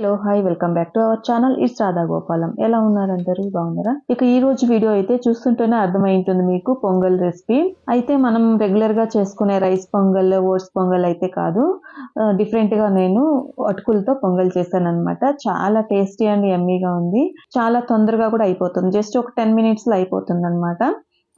Hello hi welcome back to our channel it's Radha Gopalam ఎలా ఉన్నారు అందరూ? బాగున్నారా? ఇక ఈ రోజు వీడియో అయితే చూస్తుంటేనే అర్థమై ఉంటుంది మీకు పొంగల్ రెసిపీ అయితే మనం రెగ్యులర్గా చేసుకునే రైస్ పొంగల్ ఓట్స్ పొంగల్ అయితే కాదు. డిఫరెంట్గా నేను అటుకులతో పొంగల్ చేశాను అనమాట చాలా టేస్టీ అండ్ ఎమ్మీగా ఉంది. చాలా తొందరగా కూడా అయిపోతుంది. జస్ట్ ఒక టెన్ మినిట్స్లో అయిపోతుంది అనమాట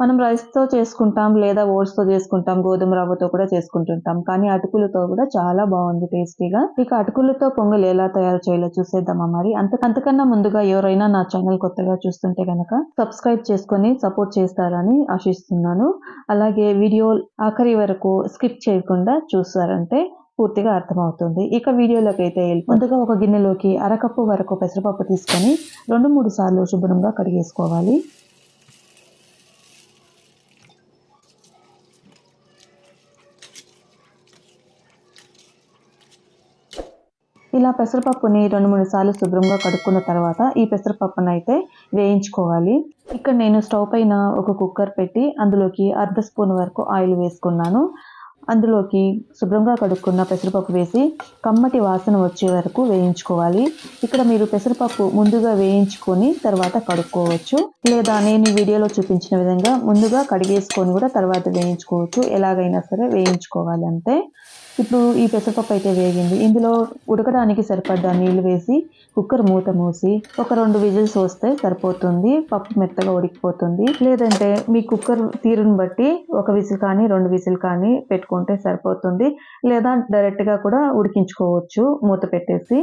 మనం రైస్తో చేసుకుంటాం లేదా ఓట్స్తో చేసుకుంటాం గోధుమ రవ్వతో కూడా చేసుకుంటుంటాం. కానీ అటుకులతో కూడా చాలా బాగుంది టేస్టీగా. ఇక అటుకులతో పొంగల్ ఎలా తయారు చేయాలో చూసేద్దామా మరి? అంత అంతకన్నా ముందుగా ఎవరైనా నా ఛానల్ కొత్తగా చూస్తుంటే కనుక సబ్స్క్రైబ్ చేసుకొని సపోర్ట్ చేస్తారని ఆశిస్తున్నాను. అలాగే వీడియో ఆఖరి వరకు స్కిప్ చేయకుండా చూస్తారంటే పూర్తిగా అర్థమవుతుంది. ఇక వీడియోలోకి అయితే ముందుగా ఒక గిన్నెలోకి అరకప్పు వరకు పెసరపప్పు తీసుకొని రెండు మూడు సార్లు శుభ్రంగా కడిగేసుకోవాలి. పెసరపప్పుని రెండు మూడు సార్లు శుభ్రంగా కడుక్కున్న తర్వాత ఈ పెసరపప్పును అయితే వేయించుకోవాలి. ఇక్కడ నేను స్టవ్ పైన ఒక కుక్కర్ పెట్టి అందులోకి అర్ధ స్పూన్ వరకు ఆయిల్ వేసుకున్నాను. అందులోకి శుభ్రంగా కడుక్కున్న పెసరపప్పు వేసి కమ్మటి వాసన వచ్చే వరకు వేయించుకోవాలి. ఇక్కడ మీరు పెసరపప్పు ముందుగా వేయించుకొని తర్వాత కడుక్కోవచ్చు. లేదా నేను ఈ వీడియోలో చూపించిన విధంగా ముందుగా కడిగేసుకొని కూడా తర్వాత వేయించుకోవచ్చు. ఎలాగైనా సరే వేయించుకోవాలి అంతే. ఇప్పుడు ఈ పెసరపప్పు అయితే వేగింది. ఇందులో ఉడకడానికి సరిపడ్డ నీళ్ళు వేసి కుక్కర్ మూత మూసి ఒక రెండు విజిల్స్ వస్తే సరిపోతుంది. పప్పు మెత్తగా ఉడికిపోతుంది. లేదంటే మీ కుక్కర్ తీరుని బట్టి ఒక విజిల్ కానీ రెండు విజిల్ కానీ పెట్టుకుంటే సరిపోతుంది. లేదా డైరెక్ట్గా కూడా ఉడికించుకోవచ్చు మూత పెట్టేసి.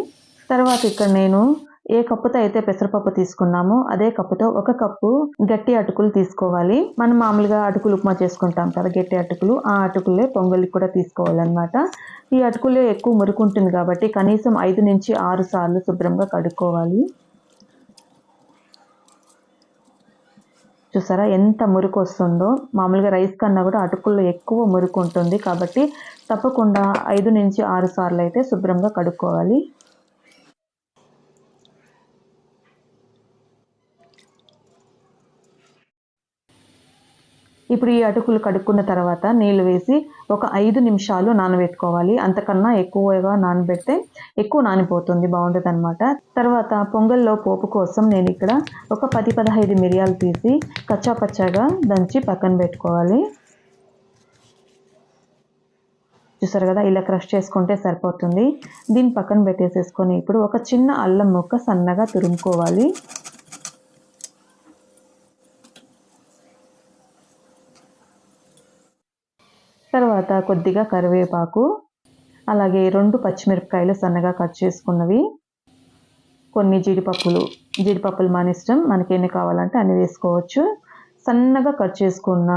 తర్వాత ఇక్కడ నేను ఏ కప్పుతో అయితే పెసరపప్పు తీసుకున్నామో అదే కప్పుతో ఒక కప్పు గట్టి అటుకులు తీసుకోవాలి. మనం మామూలుగా అటుకులు ఉప్మా చేసుకుంటాం కదా గట్టి అటుకులు. ఆ అటుకులే పొంగలికి కూడా తీసుకోవాలన్నమాట. ఈ అటుకులే ఎక్కువ మురుకుంటుంది కాబట్టి కనీసం ఐదు నుంచి ఆరు సార్లు శుభ్రంగా కడుక్కోవాలి. చూసారా ఎంత మురుకు వస్తుందో? మామూలుగా రైస్ కన్నా కూడా అటుకుల్లో ఎక్కువ మురుకు ఉంటుంది కాబట్టి తప్పకుండా ఐదు నుంచి ఆరు సార్లు అయితే శుభ్రంగా కడుక్కోవాలి. ఇప్పుడు ఈ అటుకులు కడుక్కున్న తర్వాత నీళ్ళు వేసి ఒక ఐదు నిమిషాలు నానబెట్టుకోవాలి. అంతకన్నా ఎక్కువగా నానబెడితే ఎక్కువ నానిపోతుంది బాగుంటుంది అనమాట తర్వాత పొంగల్లో పోపు కోసం నేను ఇక్కడ ఒక పది పదహైదు మిరియాలు తీసి కచ్చాపచ్చాగా దంచి పక్కన పెట్టుకోవాలి. చూసారు కదా ఇలా క్రష్ చేసుకుంటే సరిపోతుంది. దీన్ని పక్కన పెట్టేసేసుకొని ఇప్పుడు ఒక చిన్న అల్లం ముక్క సన్నగా తురుముకోవాలి. తర్వాత కొద్దిగా కరివేపాకు అలాగే రెండు పచ్చిమిరపకాయలు సన్నగా కట్ చేసుకున్నవి కొన్ని జీడిపప్పులు. జీడిపప్పులు మన ఇష్టం మనకి ఎన్ని కావాలంటే అన్ని వేసుకోవచ్చు. సన్నగా కట్ చేసుకున్న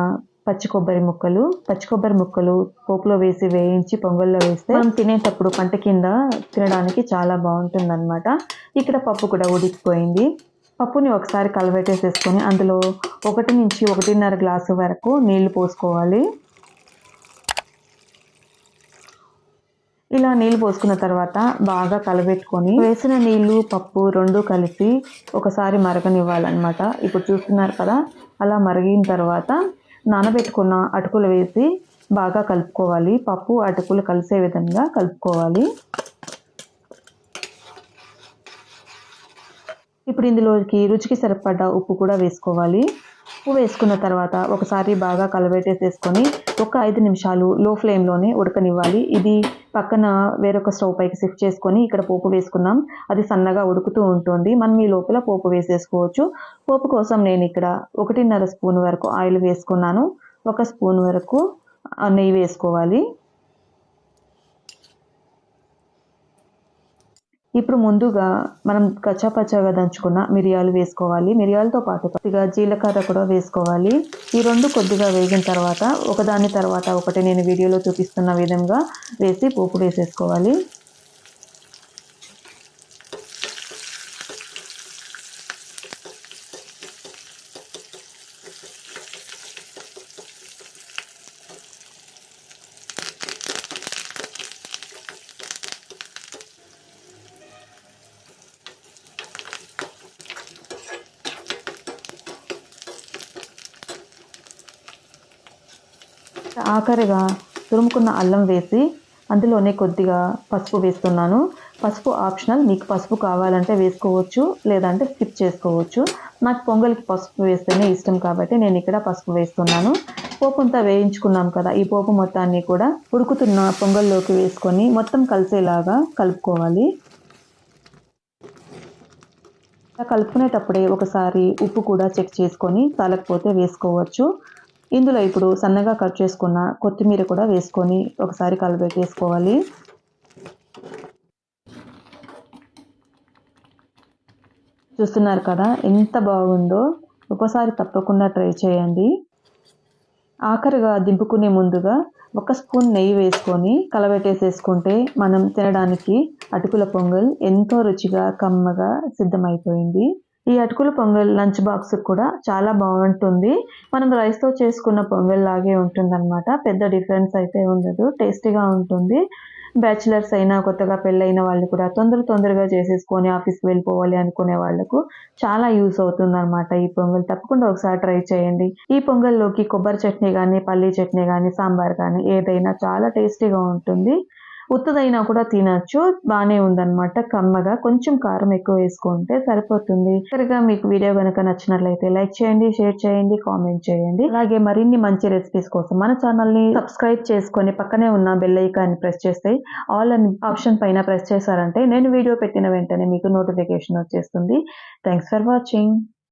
పచ్చి కొబ్బరి ముక్కలు పచ్చి కొబ్బరి ముక్కలు పోపులో వేసి వేయించి పొంగల్లో వేస్తే మనం తినేటప్పుడు పంట కింద తినడానికి చాలా బాగుంటుంది అనమాట ఇక్కడ పప్పు కూడా ఉడికిపోయింది. పప్పుని ఒకసారి కలబెట్టేసేసుకొని అందులో ఒకటి నుంచి ఒకటిన్నర గ్లాసు వరకు నీళ్ళు పోసుకోవాలి. ఇలా నీళ్ళు పోసుకున్న తర్వాత బాగా కలబెట్టుకొని వేసిన నీళ్ళు పప్పు రెండు కలిపి ఒకసారి మరగనివ్వాలన్నమాట. ఇప్పుడు చూస్తున్నారు కదా అలా మరిగిన తర్వాత నానబెట్టుకున్న అటుకులు వేసి బాగా కలుపుకోవాలి. పప్పు అటుకులు కలిసే విధంగా కలుపుకోవాలి. ఇప్పుడు ఇందులోకి రుచికి సరిపడ్డ ఉప్పు కూడా వేసుకోవాలి. ఉప్పు వేసుకున్న తర్వాత ఒకసారి బాగా కలబెట్టేసేసుకొని ఒక ఐదు నిమిషాలు లో ఫ్లేమ్లోనే ఉడకనివ్వాలి. ఇది పక్కన వేరొక స్టవ్ పైకి షిఫ్ట్ చేసుకొని ఇక్కడ పోపు వేసుకున్నాం. అది సన్నగా ఉడుకుతూ ఉంటుంది. మనం ఈ లోపల పోపు వేసేసుకోవచ్చు. పోపు కోసం నేను ఇక్కడ ఒకటిన్నర స్పూన్ వరకు ఆయిల్ వేసుకున్నాను. ఒక స్పూన్ వరకు నెయ్యి వేసుకోవాలి. ఇప్పుడు ముందుగా మనం కచ్చాపచ్చాగా దంచుకున్న మిరియాలు వేసుకోవాలి. మిరియాలతో పాటు కొద్దిగా జీలకర్ర కూడా వేసుకోవాలి. ఈ రెండు కొద్దిగా వేగిన తర్వాత ఒకదాని తర్వాత ఒకటి నేను వీడియోలో చూపిస్తున్న విధంగా వేసి పోపు వేసేసుకోవాలి. ఆఖరిగా తురుముకున్న అల్లం వేసి అందులోనే కొద్దిగా పసుపు వేస్తున్నాను. పసుపు ఆప్షనల్. మీకు పసుపు కావాలంటే వేసుకోవచ్చు లేదంటే స్కిప్ చేసుకోవచ్చు. నాకు పొంగల్కి పసుపు వేస్తేనే ఇష్టం కాబట్టి నేను ఇక్కడ పసుపు వేస్తున్నాను. పోపు అంతా వేయించుకున్నాం కదా ఈ పోపు మొత్తాన్ని కూడా ఉడుకుతున్న పొంగల్లోకి వేసుకొని మొత్తం కలిసేలాగా కలుపుకోవాలి. కలుపుకునేటప్పుడే ఒకసారి ఉప్పు కూడా చెక్ చేసుకొని తలకపోతే వేసుకోవచ్చు. ఇందులో ఇప్పుడు సన్నగా కట్ చేసుకున్న కొత్తిమీర కూడా వేసుకొని ఒకసారి కలిపెట్టేసుకోవాలి చూస్తున్నారు కదా ఎంత బాగుందో? ఒకసారి తప్పకుండా ట్రై చేయండి. ఆఖరిగా దింపుకునే ముందుగా ఒక స్పూన్ నెయ్యి వేసుకొని కలబెట్టేసేసుకుంటే మనం తినడానికి అటుకుల పొంగల్ ఎంతో రుచిగా కమ్మగా సిద్ధమైపోయింది. ఈ అటుకుల పొంగల్ లంచ్ బాక్స్ కూడా చాలా బాగుంటుంది. మనం రైస్తో చేసుకున్న పొంగల్ లాగే ఉంటుందన్నమాట. పెద్ద డిఫరెన్స్ అయితే ఉండదు. టేస్టీగా ఉంటుంది. బ్యాచిలర్స్ అయినా కొత్తగా పెళ్ళైన వాళ్ళు కూడా తొందర తొందరగా చేసేసుకొని ఆఫీస్కి వెళ్ళిపోవాలి అనుకునే వాళ్ళకు చాలా యూస్ అవుతుంది అనమాట ఈ పొంగల్. తప్పకుండా ఒకసారి ట్రై చేయండి. ఈ పొంగల్లోకి కొబ్బరి చట్నీ కానీ పల్లీ చట్నీ కానీ సాంబార్ కానీ ఏదైనా చాలా టేస్టీగా ఉంటుంది. ఉత్తదైనా కూడా తినచ్చు. బాగానే ఉందన్నమాట. కమ్మగా. కొంచెం కారం ఎక్కువ వేసుకుంటే సరిపోతుంది. సరిగా మీకు వీడియో కనుక నచ్చినట్లయితే లైక్ చేయండి షేర్ చేయండి కామెంట్ చేయండి. అలాగే మరిన్ని మంచి రెసిపీస్ కోసం మన ఛానల్ని సబ్స్క్రైబ్ చేసుకొని పక్కనే ఉన్న బెల్ ఐకాన్ని ప్రెస్ చేస్తే ఆల్ అని ఆప్షన్ పైన ప్రెస్ చేశారంటే నేను వీడియో పెట్టిన వెంటనే మీకు నోటిఫికేషన్ వచ్చేస్తుంది. Thanks for watching.